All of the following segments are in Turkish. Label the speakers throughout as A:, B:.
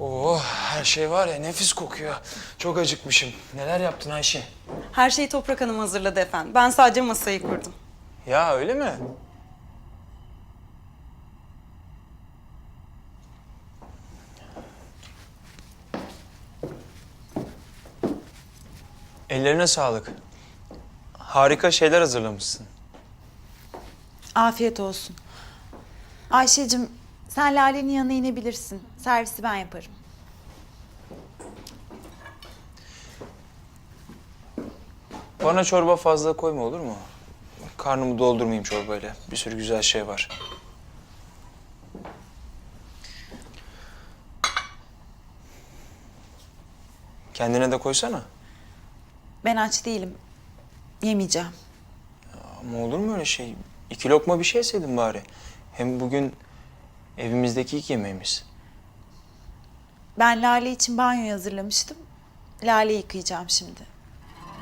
A: Oo, her şey var ya nefis kokuyor. Çok acıkmışım. Neler yaptın Ayşe?
B: Her şeyi Toprak Hanım hazırladı efendim. Ben sadece masayı kurdum.
A: Ya öyle mi? Ellerine sağlık. Harika şeyler hazırlamışsın.
C: Afiyet olsun. Ayşe'cim sen Lale'nin yanına inebilirsin. Servisi ben yaparım.
A: Bana çorba fazla koyma olur mu? Karnımı doldurmayayım çorbayla. Bir sürü güzel şey var. Kendine de koysana.
C: Ben aç değilim. Yemeyeceğim.
A: Ama olur mu öyle şey? İki lokma bir şey yeseydin bari. Hem bugün evimizdeki ilk yemeğimiz.
C: Ben Lale için banyo hazırlamıştım. Lale yıkayacağım şimdi.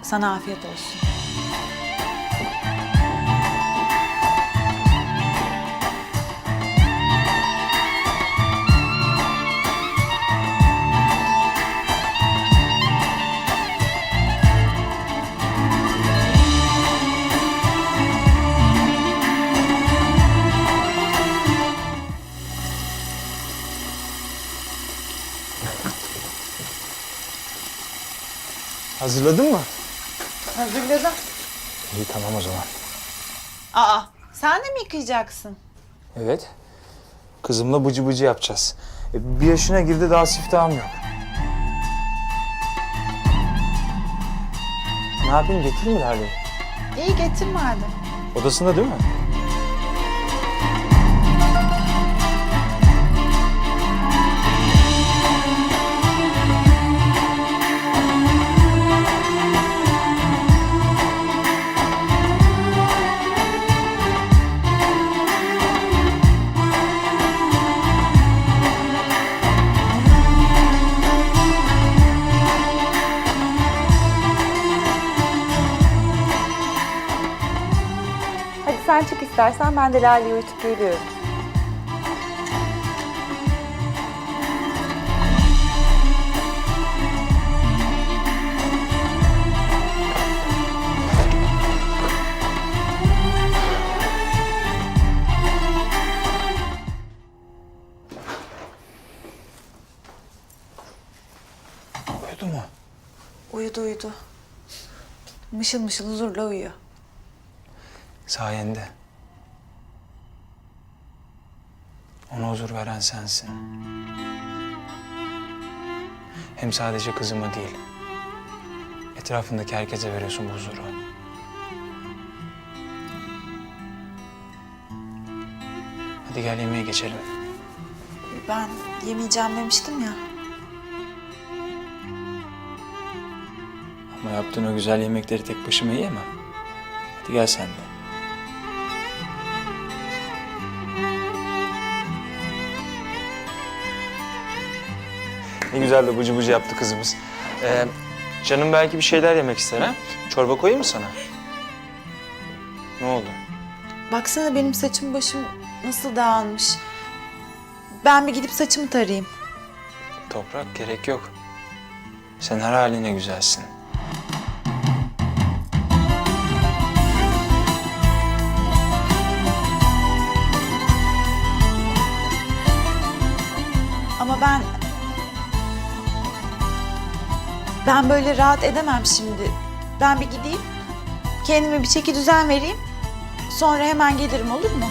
C: Sana afiyet olsun.
A: Hazırladın mı?
C: Hazırladım.
A: İyi tamam o zaman.
C: Aa, sen de mi yıkayacaksın?
A: Evet. Kızımla bıcı bıcı yapacağız. E, bir yaşına girdi daha siftahım yok. Ne yapayım getireyim mi Lale'yi?
C: İyi getir madem.
A: Odasında değil mi?
C: İstersen ben de Lale'yi uyutup geliyorum.
A: Uyudu mu?
C: Uyudu uyudu. Mışıl mışıl huzurla uyuyor.
A: Sayende. Ona huzur veren sensin. Hem sadece kızıma değil, etrafındaki herkese veriyorsun bu huzuru. Hadi gel yemeğe geçelim.
C: Ben yemeyeceğim demiştim ya.
A: Ama yaptığın o güzel yemekleri tek başıma yiyemem. Hadi gel sen de. Ne güzel de bıcı bıcı yaptı kızımız. Ee, canım belki bir şeyler yemek ister ha? Çorba koyayım mı sana? Ne oldu?
C: Baksana benim saçım başım nasıl dağılmış. Ben bir gidip saçımı tarayayım.
A: Toprak gerek yok. Sen her haline güzelsin.
C: Ama ben... Ben böyle rahat edemem şimdi. Ben bir gideyim. Kendime bir çeki düzen vereyim. Sonra hemen gelirim olur mu?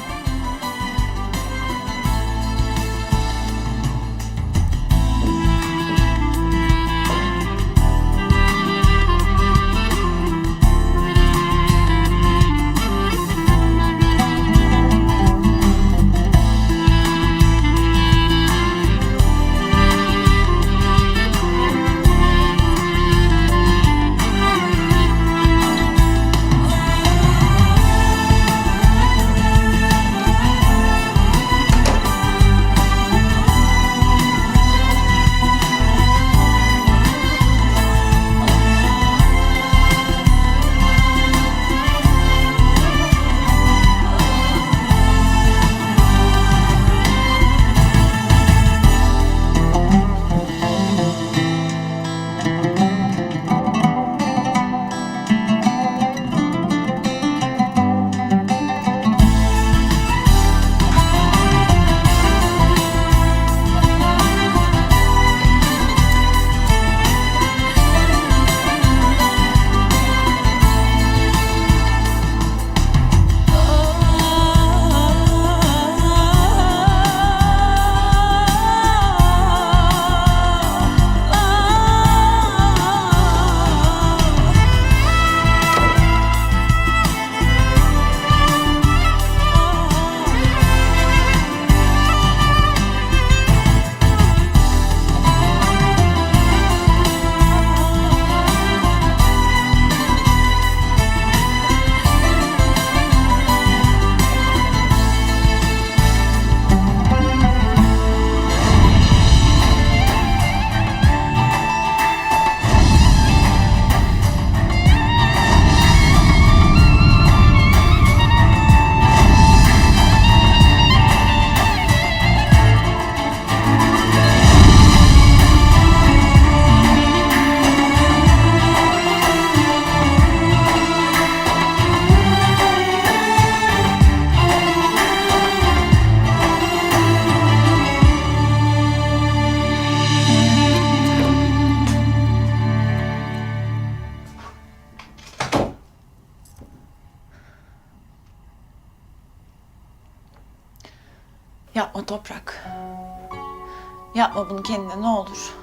C: Yapma bunu kendine ne olur.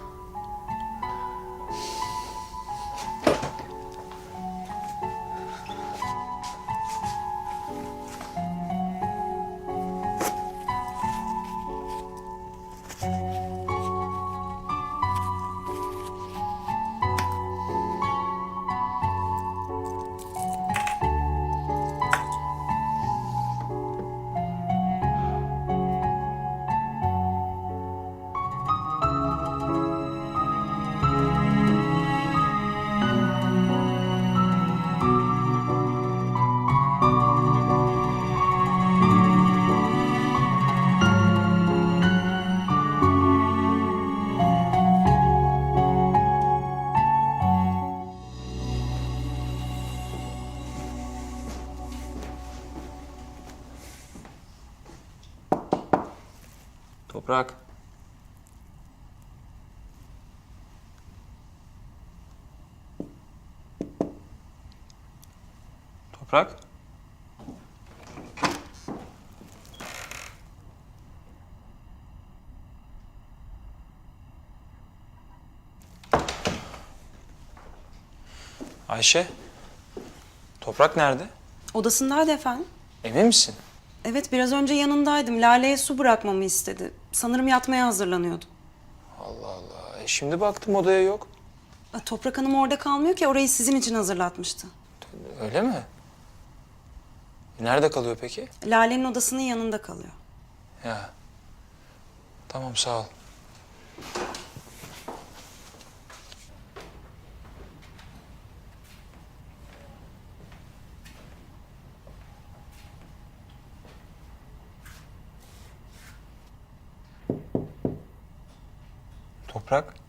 A: Toprak. Toprak. Ayşe. Toprak nerede?
B: Odasındaydı efendim.
A: Emin misin?
B: Evet biraz önce yanındaydım. Lale'ye su bırakmamı istedi. Sanırım yatmaya hazırlanıyordu.
A: Allah Allah. E şimdi baktım odaya yok.
B: E, Toprak Hanım orada kalmıyor ki orayı sizin için hazırlatmıştı.
A: Öyle mi? E nerede kalıyor peki?
B: Lale'nin odasının yanında kalıyor.
A: Ya. Tamam sağ ol. Toprak.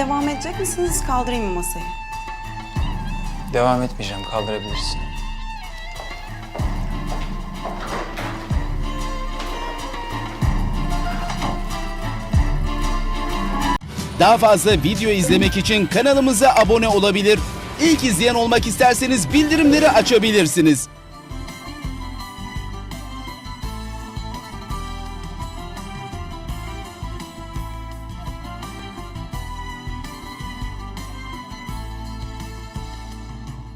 B: devam edecek misiniz? Kaldırayım mı masayı?
A: Devam etmeyeceğim, kaldırabilirsin.
D: Daha fazla video izlemek için kanalımıza abone olabilir. İlk izleyen olmak isterseniz bildirimleri açabilirsiniz.